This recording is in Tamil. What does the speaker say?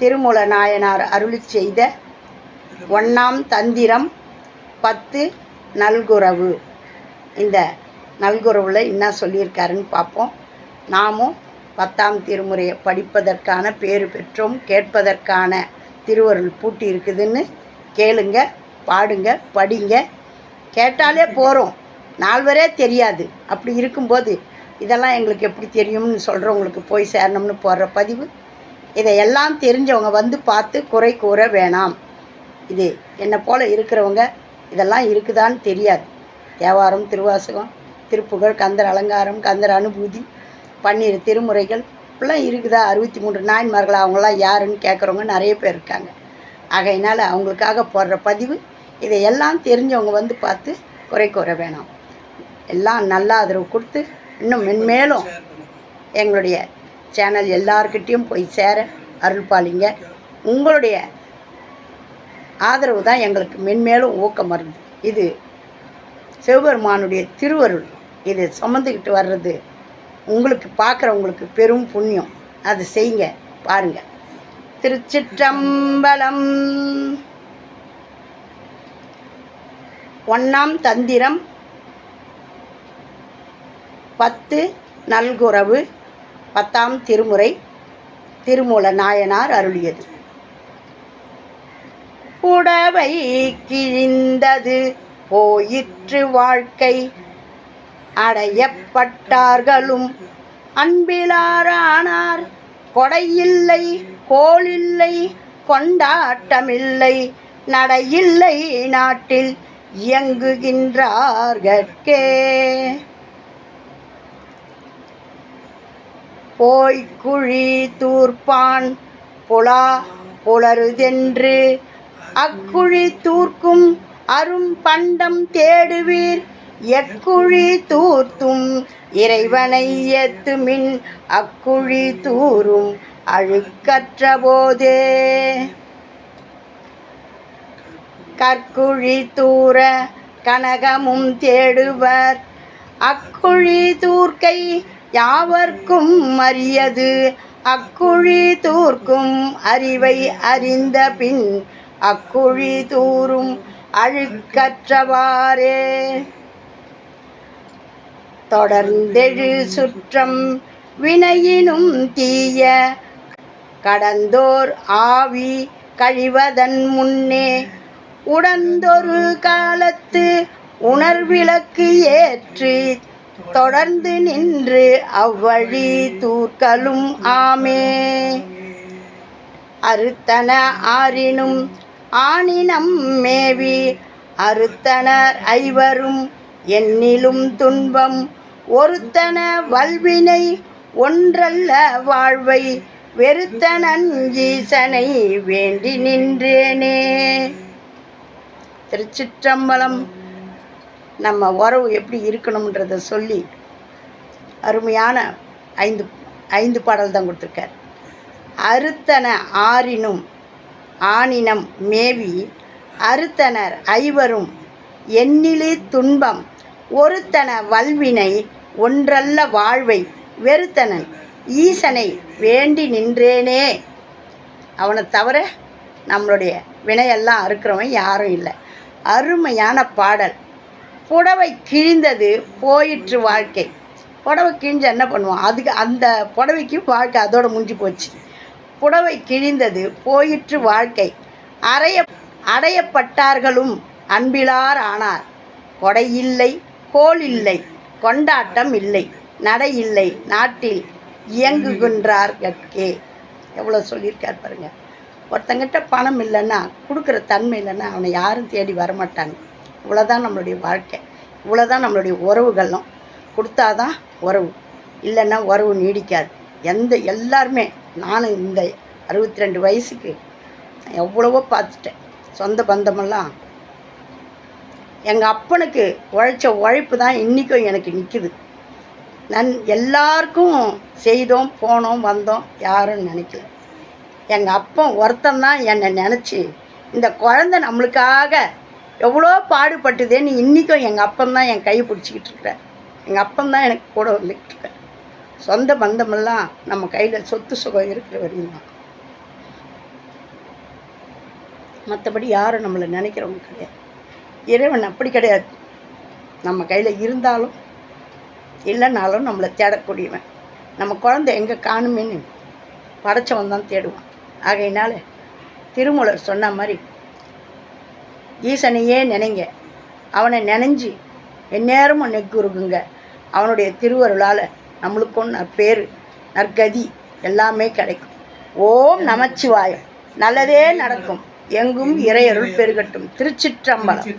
திருமூல நாயனார் அருளி செய்த ஒன்றாம் தந்திரம் பத்து நல்குறவு. இந்த நல்குறவில் என்ன சொல்லியிருக்காருன்னு பார்ப்போம். நாமும் பத்தாம் திருமுறையை படிப்பதற்கான பேறு பெற்றோம். கேட்பதற்கான திருவருள் பூட்டி இருக்குதுன்னு கேளுங்க பாடுங்க படிங்க. கேட்டாலே போகிறோம் நால்வரே தெரியாது. அப்படி இருக்கும்போது இதெல்லாம் எங்களுக்கு எப்படி தெரியும்னு சொல்கிறவங்களுக்கு போய் சேரணும்னு போடுற பதிவு. இதையெல்லாம் தெரிஞ்சவங்க வந்து பார்த்து குறை கூற வேணாம். இது என்னை போல் இருக்கிறவங்க இதெல்லாம் இருக்குதான்னு தெரியாது. தேவாரம் திருவாசகம் திருப்புகழ் கந்தர் அலங்காரம் கந்தர் அனுபூதி பன்னீர் திருமுறைகள் இப்படிலாம் இருக்குதா? அறுபத்தி மூன்று நாயன்மார்கள்? அவங்களாம் யாருன்னு கேட்குறவங்க நிறைய பேர் இருக்காங்க. ஆகையினால் அவங்களுக்காக போடுற பதிவு இதையெல்லாம் தெரிஞ்சவங்க வந்து பார்த்து குறை கூற வேணாம். எல்லாம் நல்லா ஆதரவு கொடுத்து இன்னும் மென்மேலும் எங்களுடைய சேனல் எல்லார்கிட்டேயும் போய் சேர அருள்பாளிங்க உங்களுடைய ஆதரவு தான் எங்களுக்கு மென்மேலும் ஊக்கம் வருது. இது சிவபெருமானுடைய திருவருள். இது சுமந்துக்கிட்டு வர்றது. உங்களுக்கு பார்க்குறவங்களுக்கு பெரும் புண்ணியம். அதை செய்யுங்க. பாருங்கள் திருச்சிற்றம்பலம். ஒன்றாம் தந்திரம். பத்து நல்குறவு. பத்தாம் திருமுறை திருமூல நாயனார் அருளியது. புடவை கிழிந்தது போயிற்று வாழ்க்கை. அடையப்பட்டார்களும் அன்பிலாரானார். கொடையில்லை கோளில்லை கொண்டாட்டமில்லை. நடையில்லை நாட்டில் இயங்குகின்றார்கட்கே போய்க்குழி தூர்ப்பான் புலா புலருதென்று. அக்குழி தூர்க்கும் அரும் பண்டம் தேடுவீர். எக்குழி தூர்த்தும் இறைவனை ஏத்துமின். அக்குழி தூரும் அழுக்கற்ற போதே. கற்குழி தூர கனகமும் தேடுவர். அக்குழி தூர்க்கை யாவர்க்கும் அரியது. அக்குழி தூர்க்கும் அறிவை அறிந்த பின் அக்குழி தூரும் அழுக்கற்றவாறே. தொடர்ந்தெழு சுற்றம் வினையினும் தீய. கடந்தோர் ஆவி கழிவதன் முன்னே உடந்தொரு காலத்து உணர்விளக்கு ஏற்றி தொடர்ந்து நின்று அவ்வழி தூர்க்கலும் ஆமே. அறுத்தன ஆறினும் ஆணினம் மேவி அறுத்தனர் ஐவரும் எண்ணிலும் துன்பம் ஒருத்தன வல்வினை ஒன்றல்ல வாழ்வை வெறுத்தனன் ஈசனை வேண்டி நின்றேனே. திருச்சிற்றம்பலம் நம்ம உறவு எப்படி இருக்கணுன்றத சொல்லி அருமையான ஐந்து ஐந்து பாடல் தான் கொடுத்துருக்கார். அறுத்தன ஆறினும் ஆணினம் மேவி அறுத்தனர் ஐவரும் எண்ணிலே துன்பம் ஒருத்தன வல்வினை ஒன்றல்ல வாழ்வை வெறுத்தனன் ஈசனை வேண்டி நின்றேனே. அவனை தவிர நம்மளுடைய வினையெல்லாம் அறுக்கிறவன் யாரும் இல்லை. அருமையான பாடல். புடவை கிழிந்தது போயிற்று வாழ்க்கை. புடவை கிழிஞ்சு என்ன பண்ணுவோம்? அதுக்கு அந்த புடவைக்கு வாழ்க்கை அதோட முடிஞ்சு போச்சு. புடவை கிழிந்தது போயிற்று வாழ்க்கை. அறைய அடையப்பட்டார்களும் அன்பிலார் ஆனார். கொடை இல்லை கோல் இல்லை கொண்டாட்டம் இல்லை நடை இல்லை நாட்டில் இயங்குகின்றார்கட்கே எவ்வளோ சொல்லியிருக்கார் பாருங்கள் ஒருத்தங்கிட்ட பணம் இல்லைன்னா கொடுக்குற தன்மை இல்லைன்னா அவனை யாரும் தேடி வரமாட்டாங்க. இவ்வளோதான் நம்மளுடைய வாழ்க்கை. இவ்வளோதான் நம்மளுடைய உறவுகளும் கொடுத்தாதான் உறவு. இல்லைன்னா உறவு நீடிக்காது. எந்த எல்லாருமே நானும் இந்த அறுபத்தி ரெண்டு வயசுக்கு எவ்வளவோ பார்த்துட்டேன். சொந்த பந்தமெல்லாம். எங்கள் அப்பனுக்கு உழைச்ச உழைப்பு தான் இன்றைக்கும் எனக்கு நிற்கிது நன் எல்லாருக்கும் செய்தோம் போனோம் வந்தோம் யாரும் நினைக்கல. எங்கள் அப்பன் ஒருத்தன் தான் என்னை நினச்சி இந்த குழந்தை நம்மளுக்காக எவ்வளோ பாடுபட்டுதேன்னு இன்றைக்கும் எங்கள் அப்பன் தான் என் கையை பிடிச்சிக்கிட்டு இருக்கிறார் எங்கள் அப்பன் தான் எனக்கு கூட வந்துக்கிட்டு இருக்கார் சொந்த பந்தமெல்லாம் நம்ம கையில் சொத்து சுகம் இருக்கிற வரையும் தான். மற்றபடி யாரும் நம்மளை நினைக்கிறவங்க கிடையாது. இறைவன் அப்படி கிடையாது. நம்ம கையில் இருந்தாலும் இல்லைனாலும் நம்மளை தேடக்கூடியவன். நம்ம குழந்தை எங்கே காணுமேன்னு படைச்சவன் தான் தேடுவான். ஆகையினால திருமூலர் சொன்ன மாதிரி ஈசனையே நினைங்க. அவனை நினைஞ்சு எந்நேரமும் நெக்குருகுங்க. அவனுடைய திருவருளால் நம்மளுக்கும் நற்பேர் நற்கதி எல்லாமே கிடைக்கும். ஓம் நமச்சிவாயம். நல்லதே நடக்கும். எங்கும் இறையருள் பெருகட்டும். திருச்சிற்றம்பலம்.